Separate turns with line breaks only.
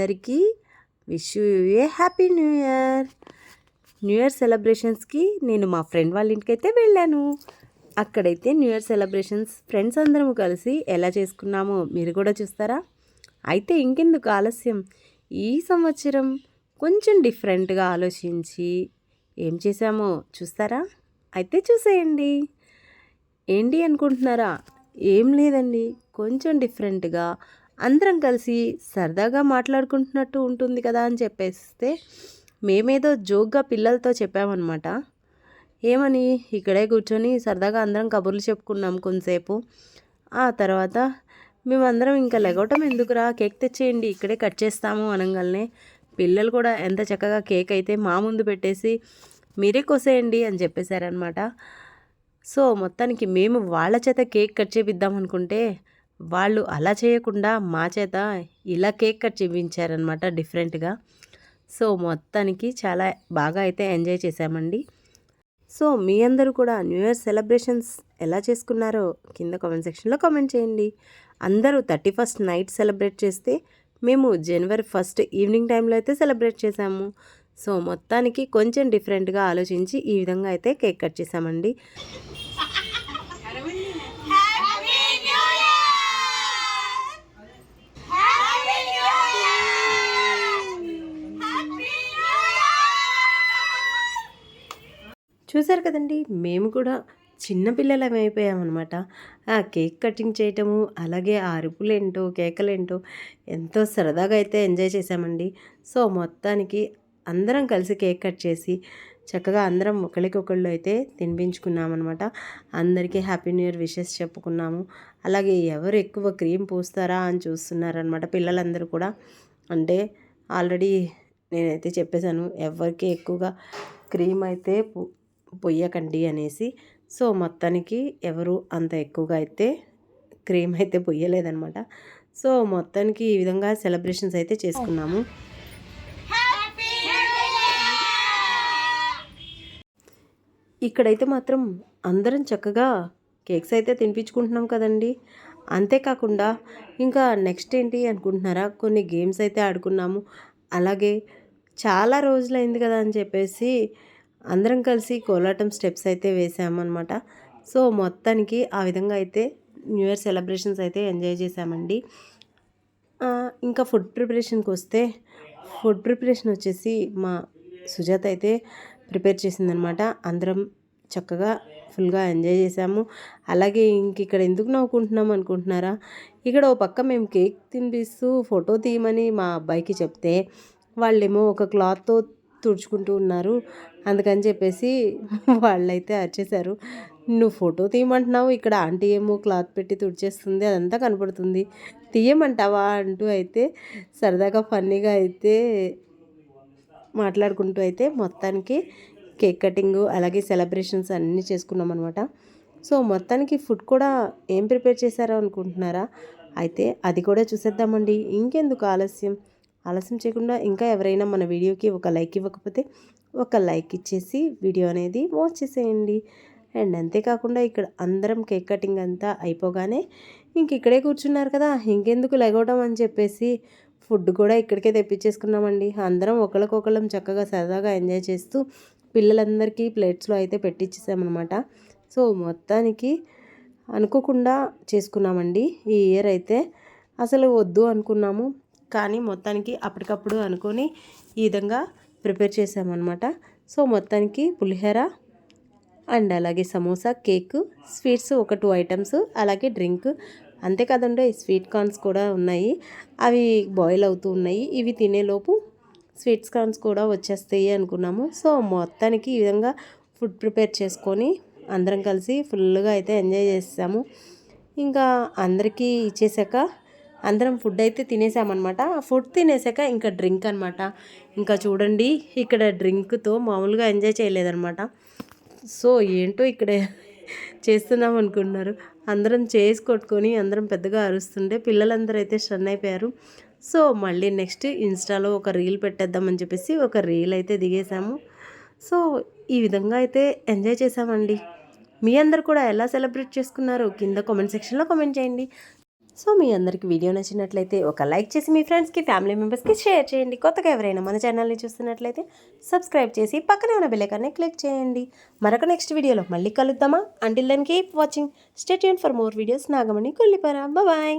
అందరికీ wish you a happy new year. New year సెలబ్రేషన్స్కి నేను మా ఫ్రెండ్ వాళ్ళ ఇంటికి అయితే వెళ్ళాను. అక్కడైతే న్యూ ఇయర్ సెలబ్రేషన్స్ ఫ్రెండ్స్ అందరం కలిసి ఎలా చేసుకున్నామో మీరు కూడా చూస్తారా? అయితే ఇంకెందుకు ఆలస్యం. ఈ సంవత్సరం కొంచెం డిఫరెంట్గా ఆలోచించి ఏం చేశామో చూస్తారా? అయితే చూసేయండి. ఏంటి అనుకుంటున్నారా? ఏం లేదండి. కొంచెం డిఫరెంట్గా అందరం కలిసి సరదాగా మాట్లాడుకుంటున్నట్టు ఉంటుంది కదా అని చెప్పేస్తే మేమేదో జోక్గా పిల్లలతో చెప్పామన్నమాట. ఏమని? ఇక్కడే కూర్చొని సరదాగా అందరం కబుర్లు చెప్పుకున్నాం కొంతసేపు. ఆ తర్వాత మేమందరం ఇంకా లెగవటం ఎందుకురా? కేక్ తెచ్చేయండి ఇక్కడే కట్ చేస్తాము అనగానే పిల్లలు కూడా ఎంత చక్కగా కేక్ అయితే మా ముందు పెట్టేసి మీరే కోసేయండి అని చెప్పేశారనమాట సో మొత్తానికి మేము వాళ్ళ చేత కేక్ కట్ చేపిద్దాం అనుకుంటే వాళ్ళు అలా చేయకుండా మా చేత ఇలా కేక్ కట్ చేయించారనమాట డిఫరెంట్గా. సో మొత్తానికి చాలా బాగా అయితే ఎంజాయ్ చేశామండి. సో మీ అందరూ కూడా న్యూ ఇయర్ సెలబ్రేషన్స్ ఎలా చేసుకున్నారో కింద కామెంట్ సెక్షన్లో కామెంట్ చేయండి. అందరూ థర్టీ ఫస్ట్ నైట్ సెలబ్రేట్ చేస్తే మేము జనవరి ఫస్ట్ ఈవినింగ్ టైంలో అయితే సెలబ్రేట్ చేశాము. సో మొత్తానికి కొంచెం డిఫరెంట్గా ఆలోచించి ఈ విధంగా అయితే కేక్ కట్ చేసామండి చూశారు కదండి మేము కూడా చిన్నపిల్లలం అయిపోయామన్నమాట. ఆ కేక్ కటింగ్ చేయటము అలాగే ఆ అరుపులేంటో కేకలేంటో ఎంతో సరదాగా అయితే ఎంజాయ్ చేసామండి సో మొత్తానికి అందరం కలిసి కేక్ కట్ చేసి చక్కగా అందరం ఒకరికొకళ్ళు అయితే తినిపించుకున్నామన్నమాట. అందరికీ హ్యాపీ న్యూ ఇయర్ విషెస్ చెప్పుకున్నాము. అలాగే ఎవరు ఎక్కువ క్రీమ్ పూస్తారా అని చూస్తున్నారనమాట పిల్లలందరూ కూడా. అంటే ఆల్రెడీ నేనైతే చెప్పేశాను ఎవరికి ఎక్కువగా క్రీమ్ అయితే పొయ్యకండి అనేసి. సో మొత్తానికి ఎవరు అంత ఎక్కువగా అయితే క్రీమ్ అయితే పొయ్యలేదనమాట సో మొత్తానికి ఈ విధంగా సెలబ్రేషన్స్ అయితే చేసుకున్నాము. ఇక్కడైతే మాత్రం అందరం చక్కగా కేక్స్ అయితే తినిపించుకుంటున్నాం కదండి. అంతేకాకుండా ఇంకా నెక్స్ట్ ఏంటి అనుకుంటున్నారా? కొన్ని గేమ్స్ అయితే ఆడుకున్నాము. అలాగే చాలా రోజులైంది కదా అని చెప్పేసి అందరం కలిసి కోలాటం స్టెప్స్ అయితే వేసామన్నమాట. సో మొత్తానికి ఆ విధంగా అయితే న్యూ ఇయర్ సెలబ్రేషన్స్ అయితే ఎంజాయ్ చేసామండి. ఇంకా ఫుడ్ ప్రిపరేషన్కి వస్తే ఫుడ్ ప్రిపరేషన్ వచ్చేసి మా సుజాత అయితే ప్రిపేర్ చేసిందనమాట అందరం చక్కగా ఫుల్గా ఎంజాయ్ చేసాము. అలాగే ఇంక ఇక్కడ ఎందుకు నవ్వుకుంటున్నాం అనుకుంటున్నారా? ఇక్కడ ఓ పక్క మేము కేక్ తినిపిస్తూ ఫోటో తీయమని మా అబ్బాయికి చెప్తే వాళ్ళేమో ఒక క్లాత్తో తుడుచుకుంటూ ఉన్నారు. అందుకని చెప్పేసి వాళ్ళైతే అరిచేశారు. నువ్వు ఫోటో తీయమంటున్నావు. ఇక్కడ ఆంటీ ఏమో క్లాత్ పెట్టి తుడిచేస్తుంది. అదంతా కనపడుతుంది. తీయమంటావా? అంటూ అయితే సరదాగా ఫన్నీగా అయితే మాట్లాడుకుంటూ అయితే మొత్తానికి కేక్ కటింగ్ అలాగే సెలబ్రేషన్స్ అన్నీ చేసుకున్నాం అనమాట సో మొత్తానికి ఫుడ్ కూడా ఏం ప్రిపేర్ చేశారో అనుకుంటున్నారా? అయితే అది కూడా చూసేద్దామండి. ఇంకెందుకు ఆలస్యం? ఆలస్యం చేయకుండా ఇంకా ఎవరైనా మన వీడియోకి ఒక లైక్ ఇవ్వకపోతే ఒక లైక్ ఇచ్చేసి వీడియో అనేది వాచ్ చేసేయండి. అండ్ అంతేకాకుండా ఇక్కడ అందరం కేక్ కటింగ్ అంతా అయిపోగానే ఇంక ఇక్కడే కూర్చున్నారు కదా ఇంకెందుకు లెగవడం అని చెప్పేసి ఫుడ్ కూడా ఇక్కడికే తెప్పించేసుకున్నామండి. అందరం ఒకరికొకళ్ళం చక్కగా సరదాగా ఎంజాయ్ చేస్తూ పిల్లలందరికీ ప్లేట్స్లో అయితే పెట్టించేసామన్నమాట సో మొత్తానికి అనుకోకుండా చేసుకున్నామండి. ఈ ఇయర్ అయితే అసలు వద్దు అనుకున్నాము. కానీ మొత్తానికి అప్పటికప్పుడు అనుకొని ఈ విధంగా ప్రిపేర్ చేసామన్నమాట. సో మొత్తానికి పులిహోర అండ్ అలాగే సమోసా కేక్ స్వీట్స్ ఒక టూ ఐటమ్స్ అలాగే డ్రింక్. అంతేకాదండి స్వీట్ కార్న్స్ కూడా ఉన్నాయి. అవి బాయిల్ అవుతూ ఉన్నాయి. ఇవి తినేలోపు స్వీట్స్ కార్న్స్ కూడా వచ్చేస్తాయి అనుకున్నాము. సో మొత్తానికి ఈ విధంగా ఫుడ్ ప్రిపేర్ చేసుకొని అందరం కలిసి ఫుల్గా అయితే ఎంజాయ్ చేసాము. ఇంకా అందరికీ ఇచ్చేసాక అందరం ఫుడ్ అయితే తినేసామన్నమాట. ఫుడ్ తినేసాక ఇంకా డ్రింక్ అనమాట ఇంకా చూడండి ఇక్కడ డ్రింక్తో మామూలుగా ఎంజాయ్ చేయలేదన్నమాట. సో ఏంటో ఇక్కడ చేస్తున్నాం అనుకుంటున్నారు. అందరం చేసి కొట్టుకొని అందరం పెద్దగా అరుస్తుంటే పిల్లలందరూ అయితే స్టన్ అయిపోయారు. సో మళ్ళీ నెక్స్ట్ ఇన్స్టాలో ఒక రీల్ పెట్టేద్దామని చెప్పేసి ఒక రీల్ అయితే దిగేసాము. సో ఈ విధంగా అయితే ఎంజాయ్ చేసామండి. మీ అందరు కూడా ఎలా సెలబ్రేట్ చేసుకున్నారు? కింద కామెంట్ సెక్షన్లో కామెంట్ చేయండి. సో మీ అందరికి వీడియో నచ్చినట్లయితే ఒక లైక్ చేసి మీ ఫ్రెండ్స్కి ఫ్యామిలీ మెంబర్స్కి షేర్ చేయండి. కొత్తగా ఎవరైనా మన ఛానల్ని చూస్తున్నట్లయితే సబ్స్క్రైబ్ చేసి పక్కనే ఉన్న బెల్లైకాన్ని క్లిక్ చేయండి. మరొక నెక్స్ట్ వీడియోలో మళ్ళీ కలుద్దామా? Until then keep watching stay tuned for more videos Nagamani Kollipara. Bye